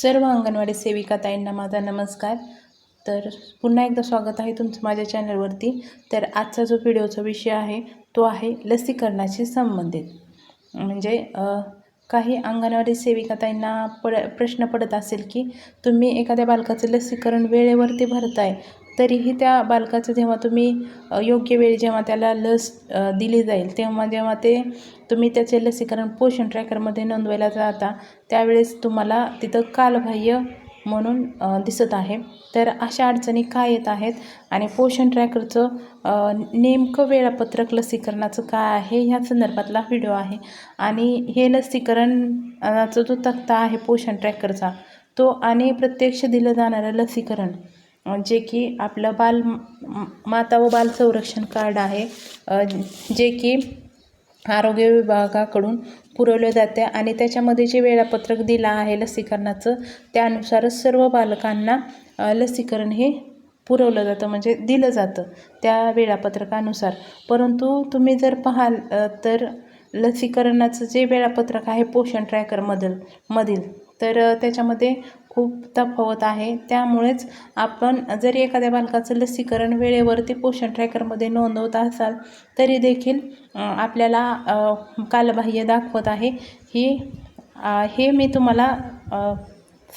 सर्व अंगणवाडी सेविका ताईंना माझा नमस्कार. तर पुन्हा एकदा स्वागत आहे तुमचं माझ्या चॅनलवरती. तर आजचा जो व्हिडिओचा विषय आहे तो आहे लसीकरणाशी संबंधित. म्हणजे काही अंगणवाडी सेविका ताईंना पड प्रश्न पडत असेल की तुम्ही एखाद्या बालकाचं लसीकरण वेळेवरती भरताय तरीही त्या बालकाचं जेव्हा तुम्ही योग्य वेळी जेव्हा त्याला लस दिली जाईल तेव्हा जेव्हा ते तुम्ही त्याचे लसीकरण पोषण ट्रॅकरमध्ये नोंदवायला जाता त्यावेळेस तुम्हाला तिथं कालबाह्य म्हणून दिसत आहे. तर अशा अडचणी काय येत आहेत आणि पोषण ट्रॅकरचं नेमकं वेळापत्रक लसीकरणाचं काय आहे ह्या संदर्भातला व्हिडिओ आहे. आणि हे लसीकरणाचा जो तक्ता आहे पोषण ट्रॅकरचा तो आणि प्रत्यक्ष दिलं जाणारं लसीकरण जे की आपलं बाल माता व बाल संरक्षण कार्ड आहे. जे की आरोग्य विभागाकडून पुरवलं जाते आणि त्याच्यामध्ये जे वेळापत्रक दिलं आहे लसीकरणाचं त्यानुसारच सर्व बालकांना लसीकरण हे पुरवलं जातं म्हणजे दिलं जातं त्या वेळापत्रकानुसार. परंतु तुम्ही जर पाहाल तर लसीकरणाचं जे वेळापत्रक आहे पोषण ट्रॅकरमधील मधील तर त्याच्यामध्ये खूप तफावत आहे. त्यामुळेच आपण जरी एखाद्या बालकाचं लसीकरण वेळेवरती पोषण ट्रॅकरमध्ये नोंदवत असाल तरी देखील आपल्याला कालबाह्य दाखवत आहे. ही हे मी तुम्हाला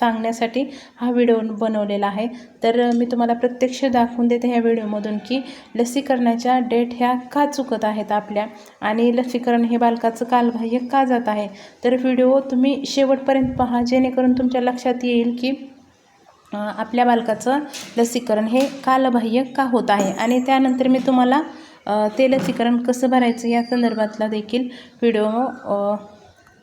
सांगण्यासाठी हा व्हिडिओ बनवलेला आहे. तर मी तुम्हाला प्रत्यक्ष दाखवून देते ह्या व्हिडिओमधून की लसीकरणाच्या डेट ह्या का चुकत आहेत आपल्या आणि लसीकरण हे बालकाचं कालबाह्य का जात आहे. तर व्हिडिओ तुम्ही शेवटपर्यंत पहा जेणेकरून तुमच्या लक्षात येईल की आपल्या बालकाचं लसीकरण हे कालबाह्य का होत आहे? आणि त्यानंतर मी तुम्हाला ते लसीकरण कसं भरायचं या संदर्भातला देखील व्हिडिओ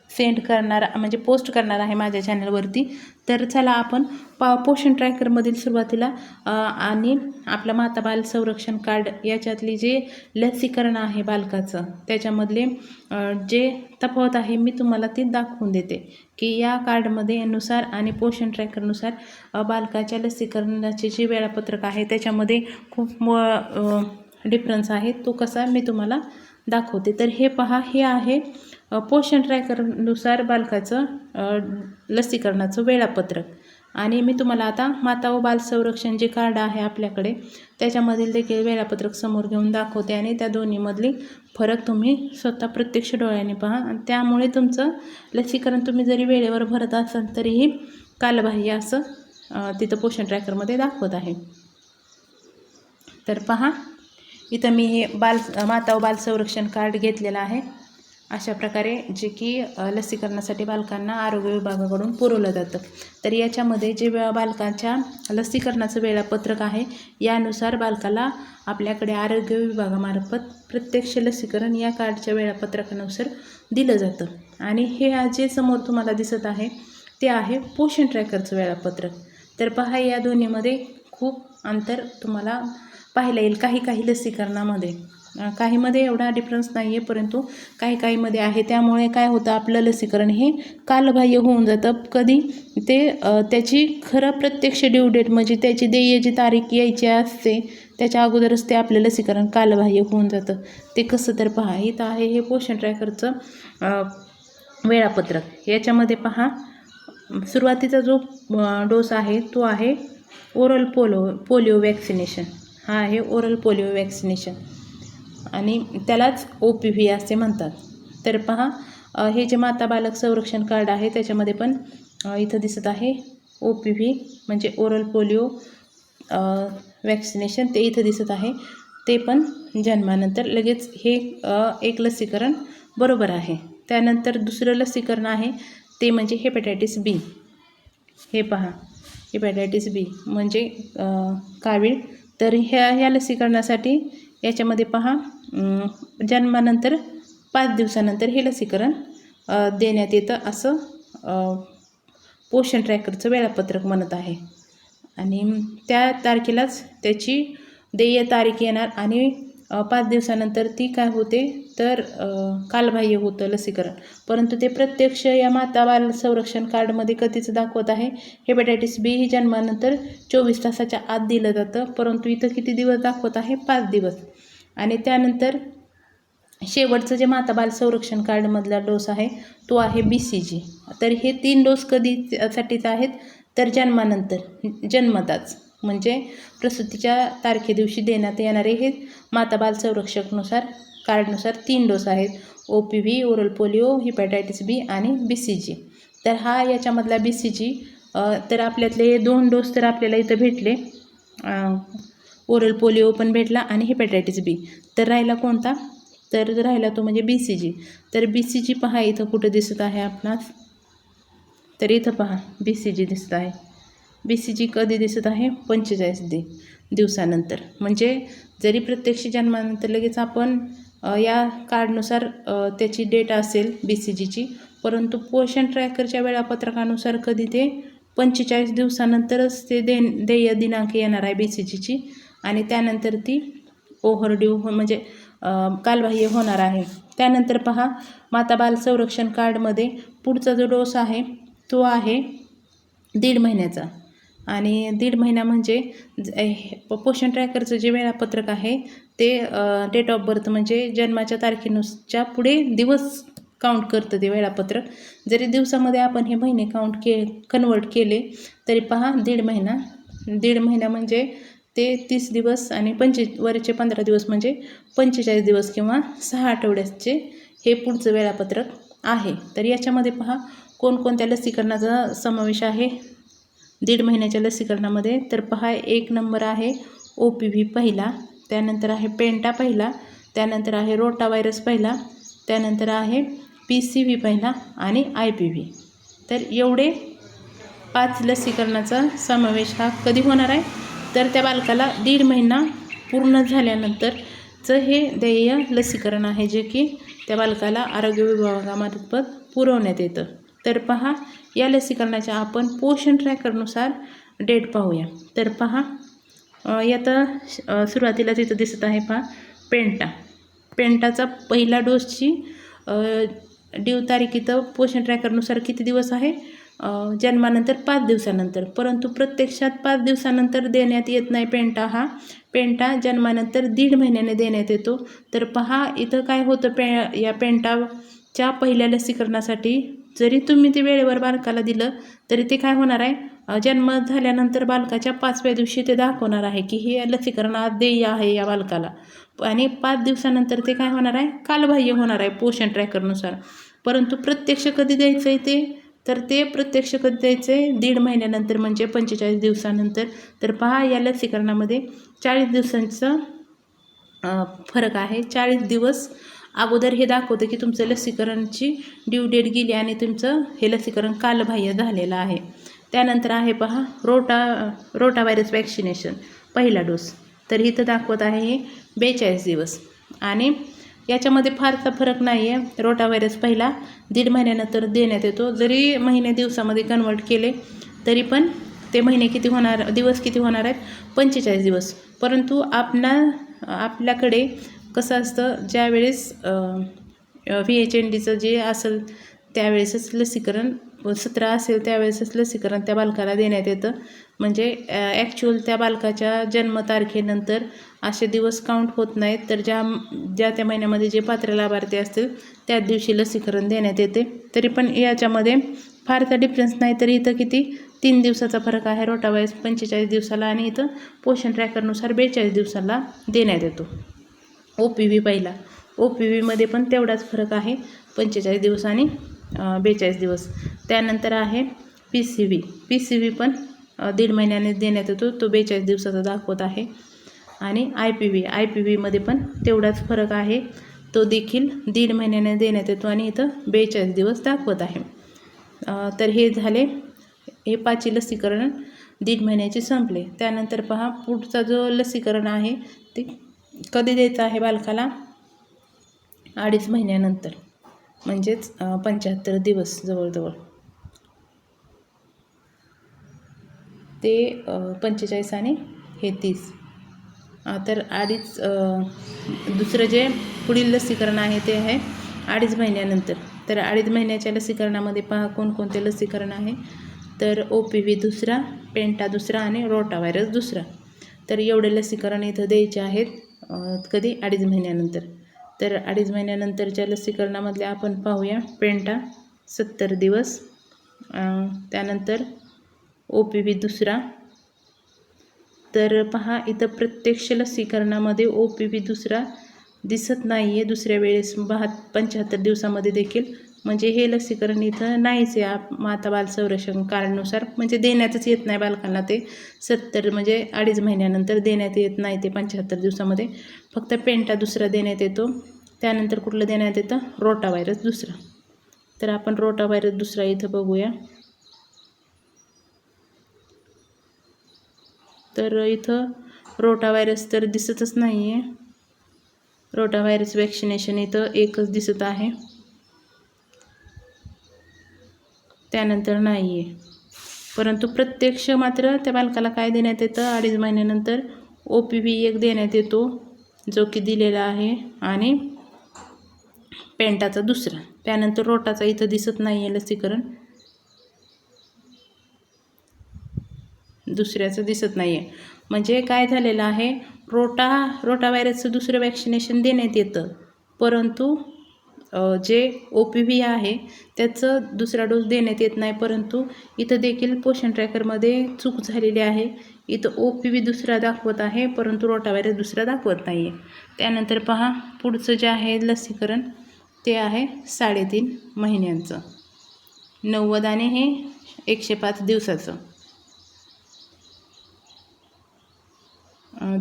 सेंड करणार म्हणजे पोस्ट करणार आहे माझ्या चॅनलवरती तर चला आपण पा पोषण ट्रॅकरमधील सुरुवातीला आणि आपलं माता बाल संरक्षण कार्ड याच्यातली जे लसीकरण आहे बालकाचं त्याच्यामधले जे तफावत आहे मी तुम्हाला ती दाखवून देते. की या कार्डमध्ये नुसार आणि पोषण ट्रॅकरनुसार बालकाच्या लसीकरणाचे जे वेळापत्रक आहे त्याच्यामध्ये खूप म डिफरन्स आहे. तो कसा मी तुम्हाला दाखवते. तर हे पहा हे आहे पोषण ट्रॅकरनुसार बालकाचं लसीकरणाचं वेळापत्रक. आणि मी तुम्हाला आता माता व बाल संरक्षण जे कार्ड आहे आपल्याकडे त्याच्यामधील देखील वेळापत्रक समोर घेऊन दाखवते आणि त्या दोन्हीमधली फरक तुम्ही स्वतः प्रत्यक्ष डोळ्याने पहा. आणि त्यामुळे तुमचं लसीकरण तुम्ही जरी वेळेवर भरत असाल तरीही कालबाह्य असं तिथं पोषण ट्रॅकरमध्ये दाखवत आहे. तर पहा इथं मी हे बाल माता व बाल संरक्षण कार्ड घेतलेलं आहे. अशा प्रकारे जे की लसीकरणासाठी बालकांना आरोग्य विभागाकडून पुरवलं जातं. तर याच्यामध्ये जे बालकांच्या लसीकरणाचं वेळापत्रक आहे यानुसार बालकाला आपल्याकडे आरोग्य विभागामार्फत प्रत्यक्ष लसीकरण या कार्डच्या वेळापत्रकानुसार दिलं जातं. आणि हे आज जे समोर तुम्हाला दिसत आहे ते आहे पोषण ट्रॅकरचं वेळापत्रक. तर पहा या दोन्हीमध्ये खूप अंतर तुम्हाला पाहायला येईल काही काही लसीकरणामध्ये. काहीमध्ये एवढा डिफरन्स नाही आहे परंतु काही काहीमध्ये आहे. त्यामुळे काय होतं आपलं लसीकरण हे कालबाह्य होऊन जातं. कधी ते त्याची खरं प्रत्यक्ष ड्यू डेट म्हणजे त्याची देयची तारीख यायची असते त्याच्या अगोदरच ते आपलं लसीकरण कालबाह्य होऊन जातं. ते कसं तर पहा इथं आहे हे पोषण ट्रॅकरचं वेळापत्रक. याच्यामध्ये पहा सुरुवातीचा जो डोस आहे तो आहे ओरल पोलो पोलिओ वॅक्सिनेशन हा आहे ओरल पोलिओ वॅक्सिनेशन आणि त्यालाच ओ पी व्ही असे म्हणतात. तर पहा हे जे माता बालक संरक्षण कार्ड आहे त्याच्यामध्ये पण इथं दिसत आहे ओ पी व्ही म्हणजे ओरल पोलिओ वॅक्सिनेशन ते इथं दिसत आहे. ते पण जन्मानंतर लगेच हे एक लसीकरण बरोबर आहे. त्यानंतर दुसरं लसीकरण आहे ते म्हणजे हेपेटायटिस बी हे पहा हेपेटायटिस बी म्हणजे कावीळ. तर ह्या ह्या लसीकरणासाठी याच्यामध्ये पहा जन्मानंतर पाच दिवसानंतर हे लसीकरण देण्यात येतं असं पोषण ट्रॅकरचं वेळापत्रक म्हणत आहे. आणि त्या तारखेलाच त्याची देय तारीख येणार आणि पाच दिवसानंतर ती काय होते तर कालबाह्य होतं लसीकरण. परंतु ते प्रत्यक्ष या माता बाल संरक्षण कार्डमध्ये कधीच दाखवत आहे. हेपेटायटिस बी ही जन्मानंतर चोवीस तासाच्या आत दिलं जातं परंतु इथं किती दिवस दाखवत आहे? पाच दिवस. आणि त्यानंतर शेवटचं जे माता बाल संरक्षण कार्डमधला डोस आहे तो आहे बी सी जी तर हे तीन डोस कधी साठीच आहेत तर जन्मानंतर जन्मताच. म्हणजे प्रसूतीच्या तारखे दिवशी देण्यात येणारे हे माता बाल संरक्षकनुसार कार्डनुसार तीन डोस आहेत. O P V oral polio hepatitis B आणि बी सी जी तर हा याच्यामधला बी सी जी तर आपल्यातले हे दोन डोस तर आपल्याला इथं भेटले. ओरल पोलिओ पण भेटला आणि हेपॅटायटिस बी तर राहिला कोणता? तर राहिला तो म्हणजे बी सी जी तर बी सी जी पहा इथं कुठं दिसत आहे आपणास? तर इथं पहा बी सी जी दिसत आहे. बी सी जी कधी दिसत आहे? पंचेचाळीस दि. दिवसानंतर. म्हणजे जरी प्रत्यक्ष जन्मानंतर लगेच आपण या कार्डनुसार त्याची डेट असेल बी सी जीची परंतु पोषण ट्रॅकरच्या वेळापत्रकानुसार कधी ते पंचेचाळीस दिवसानंतरच ते दे देय दिनांक येणार आहे बी सी जीची आणि त्यानंतर ती ओव्हरड्यू हो, म्हणजे कालबाह्य होणार आहे. त्यानंतर पहा माता बाल संरक्षण कार्डमध्ये पुढचा जो डोस आहे तो आहे दीड महिन्याचा. आणि दीड महिना म्हणजे ज- प- पोषण ट्रॅकरचं जे वेळापत्रक आहे ते डेट ऑफ बर्थ म्हणजे जन्माच्या तारखेनुसच्या पुढे दिवस काउंट करतं ते वेळापत्रक. जरी दिवसामध्ये आपण हे महिने काउंट के कन्वर्ट केले तरी पहा दीड महिना. दीड महिना म्हणजे ते तीस दिवस आणि पंचे वरचे पंधरा दिवस म्हणजे पंचेचाळीस दिवस किंवा सहा आठवड्याचे हे पुढचं वेळापत्रक आहे. तर याच्यामध्ये पहा कोणकोणत्या लसीकरणाचा समावेश आहे? दीड महिन्याच्या लसीकरणामध्ये. तर पहा एक नंबर आहे ओ पी व्ही पहिला त्यानंतर आहे पेंटा पहिला त्यानंतर आहे रोटा व्हायरस पहिला त्यानंतर आहे पी सी व्ही पहिला आणि आय पी व्ही तर एवढे पाच लसीकरणाचा समावेश हा कधी होणार आहे? तर त्या बालकाला दीड महिना पूर्ण झाल्यानंतरचं हे देय लसीकरण आहे जे की त्या बालकाला आरोग्य विभागामार्फत पुरवण्यात येतं. तर पहा या लसीकरणाच्या आपण पोषण ट्रॅकरनुसार डेट पाहूया. तर पहा यात सुरुवातीला तिथं दिसत आहे पहा पेंटा. पेंटाचा पहिला डोसची ड्यू तारीख इथं पोषण ट्रॅकरनुसार किती दिवस आहे? जन्मानंतर पाच दिवसानंतर. परंतु प्रत्यक्षात पाच दिवसानंतर देण्यात येत नाही पेंटा हा. पेंटा जन्मानंतर दीड महिन्याने देण्यात येतो. तर पहा इथं काय होतं पे या पेंटाच्या पहिल्या लसीकरणासाठी जरी तुम्ही ते वेळेवर बालकाला दिलं तरी ते काय होणार आहे? जन्म झाल्यानंतर बालकाच्या पाचव्या दिवशी ते दाखवणार आहे की हे लसीकरण आज देय आहे या बालकाला. आणि पाच दिवसानंतर ते काय होणार आहे? कालबाह्य होणार आहे पोषण ट्रॅकरनुसार. परंतु प्रत्यक्ष कधी द्यायचं आहे ते? तर ते प्रत्यक्ष कधी द्यायचं आहे दीड महिन्यानंतर म्हणजे पंचेचाळीस दिवसानंतर. तर पहा या लसीकरणामध्ये चाळीस दिवसांचं फरक आहे. चाळीस दिवस अगोदर हे दाखवतं की तुमचं लसीकरणची ड्यू डेट गेली आणि तुमचं हे लसीकरण कालबाह्य झालेलं आहे. त्यानंतर आहे पहा रोटा रोटा व्हायरस वॅक्सिनेशन पहिला डोस तर इथं दाखवत आहे हे बेचाळीस दिवस. आणि याच्यामध्ये फारसा फरक नाही आहे रोटा व्हायरस पहिला दीड महिन्यानंतर देण्यात येतो. जरी महिने दिवसामध्ये कन्वर्ट केले तरी पण ते महिने किती होणार दिवस किती होणार आहेत? पंचेचाळीस दिवस. परंतु आपणा आपल्याकडे कसं असतं ज्यावेळेस व्ही एच एन डीचं जे असेल त्यावेळेसच लसीकरण सतरा असेल त्यावेळेसच लसीकरण त्या बालकाला देण्यात येतं. म्हणजे ॲक्च्युअल त्या बालकाच्या जन्मतारखेनंतर असे दिवस काउंट होत नाहीत तर ज्या ज्या त्या महिन्यामध्ये जे पात्र लाभार्थी असतील त्याच दिवशी लसीकरण देण्यात येते. तरी पण याच्यामध्ये फारसा डिफरन्स नाही तरी इथं किती? तीन दिवसाचा फरक आहे रोटावायस पंचेचाळीस दिवसाला आणि इथं पोषण ट्रॅकरनुसार बेचाळीस दिवसाला देण्यात येतो. ओ पी व्ही पहिला. ओ पी व्हीमध्ये पण तेवढाच फरक आहे. पंचेचाळीस दिवस आणि बेचाळीस दिवस. त्यानंतर आहे P C V P C V पण दीड महिन्याने देण्यात येतो. तो बेचाळीस दिवसाचा दाखवत आहे. आणि I P V I P व्हीमध्ये पण तेवढाच फरक आहे. तो देखील दीड महिन्याने देण्यात येतो आणि इथं बेचाळीस दिवस दाखवत आहे. तर हे झाले. हे पाचही लसीकरण दीड महिन्याचे संपले. त्यानंतर पहा पुढचा जो लसीकरण आहे ते कधी द्यायचं आहे बालकाला? अडीच महिन्यानंतर. म्हणजेच पंच्याहत्तर दिवस जवळजवळ. ते पंचेचाळीस आणि हे तीस. तर अडीच दुसरं जे पुढील लसीकरण आहे ते आहे अडीच महिन्यानंतर. तर अडीच महिन्याच्या लसीकरणामध्ये पहा कोणकोणते लसीकरण आहे. तर ओ पी व्ही दुसरा पेंटा दुसरा आणि रोटा व्हायरस दुसरा. तर एवढे लसीकरण इथं द्यायचे आहेत. कधी? अडीच महिन्यानंतर. तर अडीच महिन्यानंतरच्या लसीकरणामधले आपण पाहूया. पेंटा सत्तर दिवस. त्यानंतर ओ पी व्ही दुसरा. तर पहा इथं प्रत्यक्ष लसीकरणामध्ये ओ पी व्ही दुसरा दिसत नाही आहे दुसऱ्या वेळेस बहात पंच्याहत्तर दिवसामध्ये देखील म्हणजे हे लसीकरण इथं नाहीच आहे आप माता बाल संरक्षण कार्डनुसार. म्हणजे देण्यातच येत नाही बालकांना ते. सत्तर म्हणजे अडीच महिन्यानंतर देण्यात येत नाही ते पंच्याहत्तर दिवसामध्ये. फक्त पेंटा दुसरा देण्यात येतो. त्यानंतर कुठलं देण्यात येतं? रोटा व्हायरस दुसरा. तर आपण रोटा व्हायरस दुसरा इथं बघूया. तर इथं रोटा व्हायरस तर दिसतच नाही आहे रोटा व्हायरस वॅक्सिनेशन इथं एकच दिसत आहे. त्यानंतर नाही आहे परंतु प्रत्यक्ष मात्र त्या बालकाला काय देण्यात येतं? अडीच महिन्यानंतर ओ पी व्ही एक देण्यात येतो जो की दिलेला आहे. आणि पॅन्टाचा दुसरा. त्यानंतर रोटाचा इथं दिसत नाही आहे लसीकरण. दुसऱ्याचं दिसत नाही आहे म्हणजे काय झालेलं आहे? रोटा रोटा व्हायरसचं दुसरं वॅक्सिनेशन देण्यात येतं. परंतु जे ओ पी व्ही आहे त्याचं दुसरा डोस देण्यात येत नाही परंतु इथं देखील पोषण ट्रॅकरमध्ये चूक झालेली आहे. इथं ओ पी व्ही दुसरा दाखवत आहे परंतु रोटाव्हायरस दुसरा दाखवत नाही आहे त्यानंतर पहा पुढचं जे आहे लसीकरण ते आहे साडेतीन महिन्यांचं. नव्वद आणि हे एकशे पाच दिवसाचं.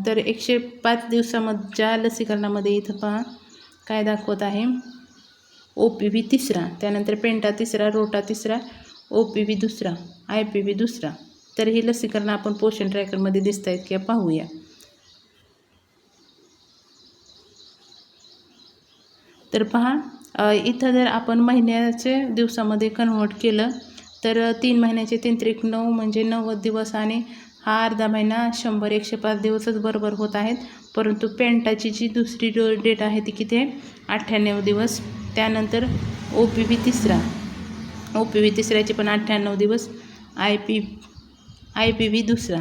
तर एकशे पाच दिवसामधच्या लसीकरणामध्ये इथं पहा काय दाखवत आहे? ओ पी व्ही तिसरा त्यानंतर पेंटा तिसरा रोटा तिसरा ओ पी व्ही दुसरा आय पी व्ही दुसरा. तर ही लसीकरण आपण पोषण ट्रॅकरमध्ये दिसत आहेत किंवा पाहूया. तर पहा इथं जर आपण महिन्याचे दिवसामध्ये कन्वर्ट केलं तर तीन महिन्याचे तीन त्रिक नऊ म्हणजे नव्वद दिवस आणि हा अर्धा महिना शंभर एकशे पाच दिवसच बरोबर होत आहेत. परंतु पेंटाची जी दुसरी डो डेट आहे ती किती आहे? अठ्ठ्याण्णव दिवस. त्यानंतर ओ पी व्ही तिसरा. ओ पी व्ही तिसऱ्याचे पण अठ्ठ्याण्णव दिवस. I P I P V दुसरा.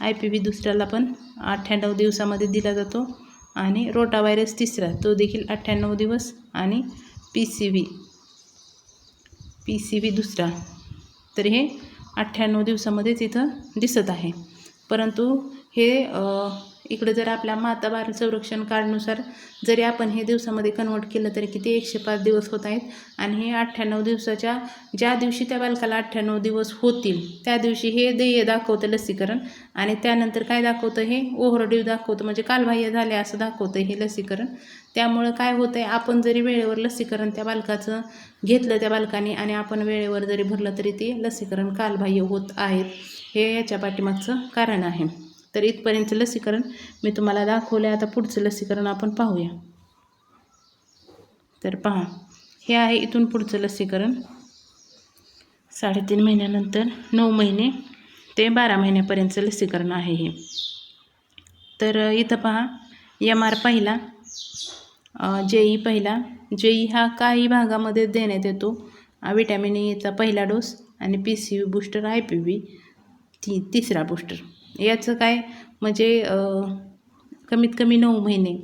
आय पी व्ही दुसऱ्याला पण अठ्ठ्याण्णव दिवसामध्ये दिला जातो. आणि रोटा व्हायरस तिसरा. तो देखील अठ्ठ्याण्णव दिवस. आणि P C V P C V दुसरा. तर हे अठ्ठ्याण्णव दिवसामध्येच इथं दिसत आहे. परंतु हे इकडं जर आपल्या माता बाल संरक्षण कार्डनुसार जरी आपण हे दिवसामध्ये कन्वर्ट केलं तरी किती एकशे पाच दिवस होत आहेत. आणि हे अठ्ठ्याण्णव दिवसाच्या ज्या दिवशी त्या बालकाला अठ्ठ्याण्णव दिवस होतील त्या दिवशी हे ध्येय दाखवतं लसीकरण. आणि त्यानंतर काय दाखवतं हे? ओव्हरड्यू दाखवतं. म्हणजे कालबाह्य झाले असं दाखवतं हे लसीकरण. त्यामुळं काय होतं आहे आपण जरी वेळेवर लसीकरण त्या बालकाचं घेतलं त्या बालकाने आणि आपण वेळेवर जरी भरलं तरी ते लसीकरण कालबाह्य होत आहेत हे याच्या पाठीमागचं कारण आहे. तर इथपर्यंत लसीकरण मी तुम्हाला दाखवलं आहे आता पुढचं लसीकरण आपण पाहूया. तर पहा हे आहे इथून पुढचं लसीकरण. साडेतीन महिन्यानंतर नऊ महिने ते बारा महिन्यापर्यंतचं लसीकरण आहे हे. तर इथं पहा एम आर पहिला जेई पहिला. जेई हा काही भागामध्ये देण्यात येतो. विटॅमिन एचा पहिला डोस आणि P C V booster I P V ती तिसरा बूस्टर. याचं काय म्हणजे कमीत कमी नऊ महिने.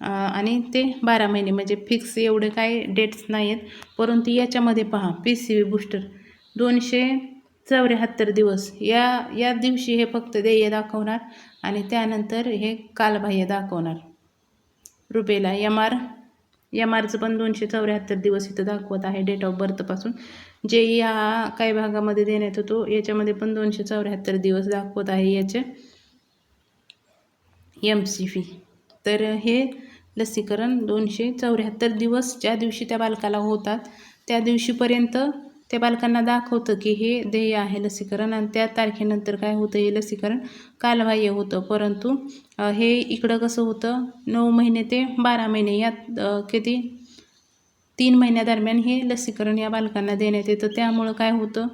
आणि ते बारा महिने. म्हणजे फिक्स एवढे काय डेट्स नाही आहेत परंतु याच्यामध्ये पहा पी सी व्ही बूस्टर. दोनशे चौऱ्याहत्तर दिवस. या या दिवशी हे फक्त देय दाखवणार आणि त्यानंतर हे कालबाह्य दाखवणार. रुपेला एम आर एम आरचं पण दोनशे चौऱ्याहत्तर दिवस इथं दाखवत आहे डेट ऑफ बर्थपासून जे या काही भागामध्ये देण्यात होतो याच्यामध्ये पण दोनशे चौऱ्याहत्तर दिवस दाखवत आहे याचे. एम सी फी तर हे लसीकरण दोनशे चौऱ्याहत्तर दिवस ज्या दिवशी त्या बालकाला होतात त्या दिवशीपर्यंत त्या बालकांना दाखवतं की हे ध्येय आहे लसीकरण आणि त्या तारखेनंतर काय होतं हे लसीकरण कालबाह्य होतं. परंतु हे इकडं कसं होतं? नऊ महिने ते बारा महिने यात किती? तीन महिन्यादरम्यान हे लसीकरण या बालकांना देण्यात येतं. त्यामुळं काय होतं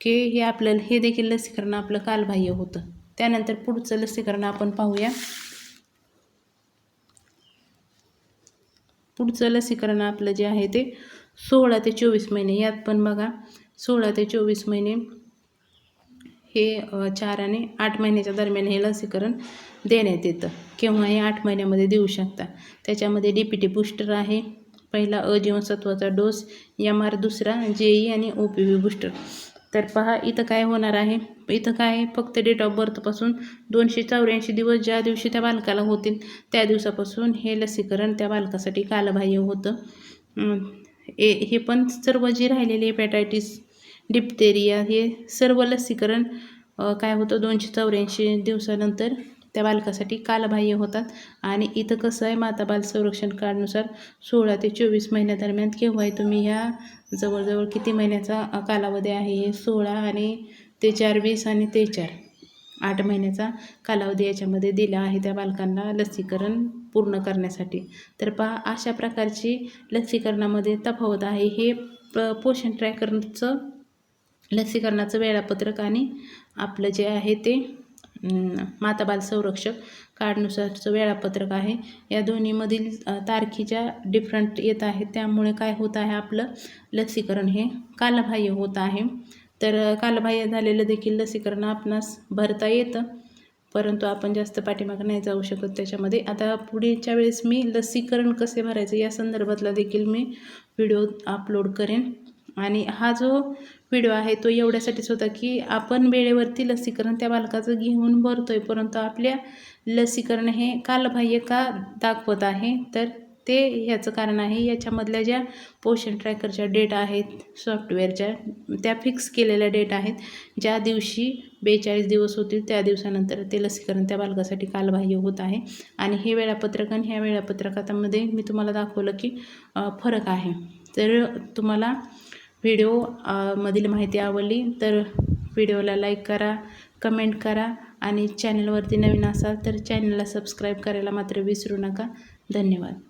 की हे आपलं हे देखील लसीकरण आपलं कालबाह्य होतं. त्यानंतर पुढचं लसीकरण आपण पाहूया. पुढचं लसीकरण आपलं जे आहे ते सोळा ते चोवीस महिने यात पण बघा सोळा ते चोवीस महिने हे चार आणि आठ महिन्याच्या दरम्यान हे लसीकरण देण्यात येतं. केव्हाही आठ महिन्यामध्ये देऊ शकता. त्याच्यामध्ये डी पी टी बूस्टर आहे. पहिला अ जीवनसत्वाचा डोस एम आर दुसरा जे ई आणि ओ पी व्ही बूस्टर तर पहा इथं काय होणार आहे? इथं काय? आहे फक्त डेट ऑफ बर्थपासून दोनशे चौऱ्याऐंशी दिवस ज्या दिवशी त्या बालकाला होतील त्या दिवसापासून हे लसीकरण त्या बालकासाठी कालबाह्य होतं. ए हे पण सर्व जे राहिलेले हेपॅटायटिस डिप्टेरिया हे सर्व लसीकरण काय होतं दोनशे चौऱ्याऐंशी दिवसानंतर त्या बालकासाठी कालबाह्य होतात. आणि इथं कसं आहे माता बाल संरक्षण कार्डनुसार सोळा ते चोवीस महिन्यादरम्यान केव्हाही तुम्ही ह्या जवळजवळ किती महिन्याचा कालावधी आहे हे सोळा आणि ते चार वीस आणि ते चार आठ महिन्याचा कालावधी याच्यामध्ये दिला आहे त्या बालकांना लसीकरण पूर्ण करण्यासाठी. तर पहा अशा प्रकारची लसीकरणामध्ये तफावत आहे. हे प पोषण ट्रॅकरचं लसीकरणाचं वेळापत्रक आणि आपलं जे आहे ते माताबाल माता बाल संरक्षक कार्डनुसारचं वेळापत्रक आहे. या दोन्हीमधील तारखेच्या डिफरंट येत आहेत त्यामुळे काय होत आहे आपलं लसीकरण हे कालबाह्य होत आहे. तर कालबाह्य झालेलं देखील लसीकरण आपणास भरता येतं. परंतु आपण जास्त पाठीमागं नाही जाऊ शकत त्याच्यामध्ये. आता पुढेच्या वेळेस मी लसीकरण कसे भरायचं या संदर्भातला देखील मी व्हिडिओ अपलोड करेन. आणि हा जो व्हिडिओ आहे तो एवढ्यासाठीच होता की आपण वेळेवरती लसीकरण त्या बालकाचं घेऊन भरतो आहे परंतु आपल्या लसीकरण हे कालबाह्य का दाखवत आहे? तर ते ह्याचं कारण आहे याच्यामधल्या ज्या पोषण ट्रॅकरच्या डेट आहेत सॉफ्टवेअरच्या त्या फिक्स केलेल्या डेट आहेत. ज्या दिवशी बेचाळीस दिवस होतील त्या दिवसानंतर ते लसीकरण त्या बालकासाठी कालबाह्य होत आहे. आणि हे वेळापत्रक आणि ह्या वेळापत्रकामध्ये मी तुम्हाला दाखवलं की फरक आहे. तर तुम्हाला व्हिडिओ मधील माहिती आवडली तर व्हिडिओला लाईक करा कमेंट करा आणि चॅनलवरती नवीन असाल तर चॅनलला सबस्क्राईब करायला मात्र विसरू नका. धन्यवाद.